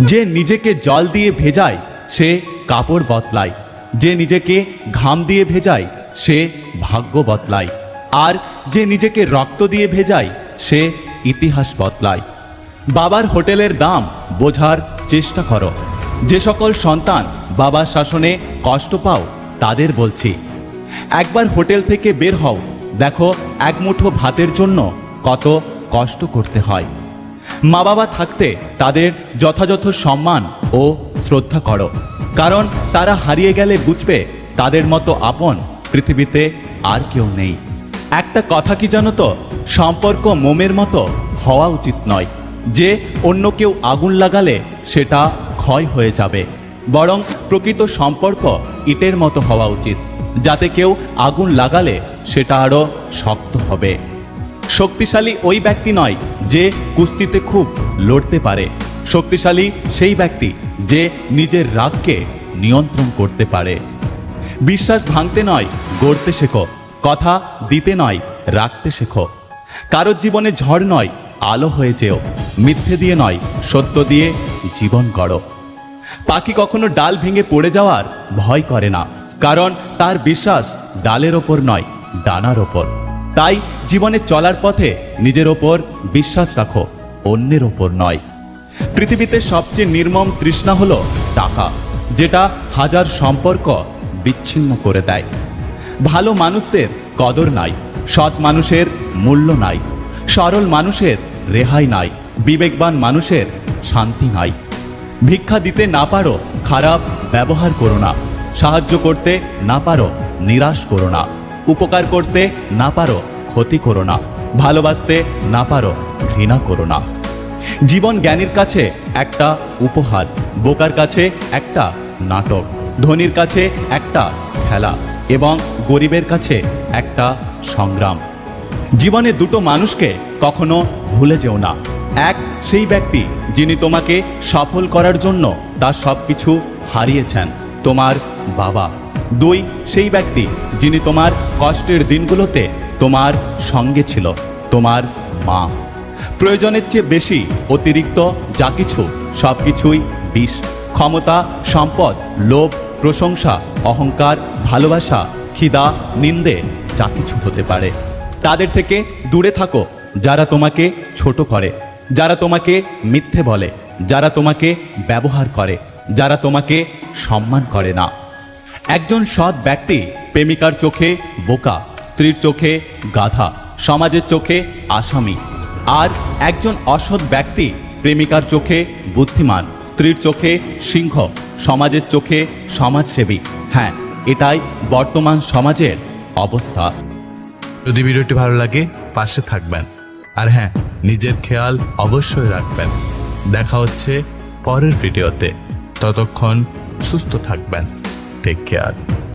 যে নিজেকে জল দিয়ে ভেজায়, সে কাপড় বদলায়। যে নিজেকে ঘাম দিয়ে ভেজায়, সে ভাগ্য বদলায়। আর যে নিজেকে রক্ত দিয়ে ভেজায়, সে ইতিহাস বদলায়। বাবার হোটেলের দাম বোঝার চেষ্টা করো। যে সকল সন্তান বাবার শাসনে কষ্ট পাও, তাদের বলছি, একবার হোটেল থেকে বের হও। দেখো এক মুঠো ভাতের জন্য কত কষ্ট করতে হয়। মা বাবা থাকতে তাদের যথাযথ সম্মান ও শ্রদ্ধা করো। কারণ তারা হারিয়ে গেলে বুঝবে তাদের মতো আপন পৃথিবীতে আর কেউ নেই। একটা কথা কি জানো তো? সম্পর্ক মোমের মতো হওয়া উচিত নয়। যে অন্য কেউ আগুন লাগালে সেটা ক্ষয় হয়ে যাবে। বরং প্রকৃত সম্পর্ক ইটের মতো হওয়া উচিত। যাতে কেউ আগুন লাগালে সেটা আরও শক্ত হবে। শক্তিশালী ওই ব্যক্তি নয় যে কুস্তিতে খুব লড়তে পারে। শক্তিশালী সেই ব্যক্তি যে নিজের রাগকে নিয়ন্ত্রণ করতে পারে। বিশ্বাস ভাঙতে নয়, গড়তে শেখো। কথা দিতে নয়, রাখতে শেখো। কারোর জীবনে ঝড় নয়, আলো হয়ে যেও। মিথ্যে দিয়ে নয়, সত্য দিয়ে জীবন গড়ো। পাখি কখনো ডাল ভেঙে পড়ে যাওয়ার ভয় করে না। কারণ তার বিশ্বাস ডালের ওপর নয়, ডানার ওপর। তাই জীবনে চলার পথে নিজের ওপর বিশ্বাস রাখো, অন্যের ওপর নয়। পৃথিবীতে সবচেয়ে নির্মম তৃষ্ণা হলো টাকা, যেটা হাজার সম্পর্ক বিচ্ছিন্ন করে দেয়। ভালো মানুষদের কদর নাই, সৎ মানুষের মূল্য নাই, সরল মানুষের রেহাই নাই, বিবেকবান মানুষের শান্তি নাই। ভিক্ষা দিতে না পারো, খারাপ ব্যবহার করো না, সাহায্য করতে না পারো, নিরাশ করো না। উপকার করতে না পারো, ক্ষতি করো না। ভালোবাসতে না পারো, ঘৃণা করো না। জীবন জ্ঞানীর কাছে একটা উপহার, বোকার কাছে একটা নাটক, ধনীর কাছে একটা খেলা এবং গরিবের কাছে একটা সংগ্রাম। জীবনে দুটো মানুষকে কখনো ভুলে যেও না। এক, সেই ব্যক্তি যিনি তোমাকে সফল করার জন্য তার সব কিছু হারিয়েছেন, তোমার বাবা। দুই, সেই ব্যক্তি যিনি তোমার কষ্টের দিনগুলোতে তোমার সঙ্গে ছিল, তোমার মা। প্রয়োজনের চেয়ে বেশি, অতিরিক্ত যা কিছু সব কিছুই বিষ। ক্ষমতা, সম্পদ, লোভ, প্রশংসা, অহংকার, ভালোবাসা, খিদা, নিন্দে যা কিছু হতে পারে। তাদের থেকে দূরে থাকো, যারা তোমাকে ছোট করে, যারা তোমাকে মিথ্যে বলে, যারা তোমাকে ব্যবহার করে, যারা তোমাকে সম্মান করে না। একজন সৎ ব্যক্তি প্রেমিকার চোখে বোকা, স্ত্রীর চোখে গাধা, সমাজের চোখে আসামি। আর একজন অসৎ ব্যক্তি প্রেমিকার চোখে বুদ্ধিমান, স্ত্রীর চোখে সিংহ, সমাজের চোখে সমাজসেবী। হ্যাঁ এটাই বর্তমান সমাজের অবস্থা। যদি ভিডিওটি ভালো লাগে, পাশে থাকবেন। আর হ্যাঁ নিজের খেয়াল অবশ্যই রাখবেন। দেখা হচ্ছে পরের ভিডিওতে। ততক্ষণ সুস্থ থাকবেন। Take care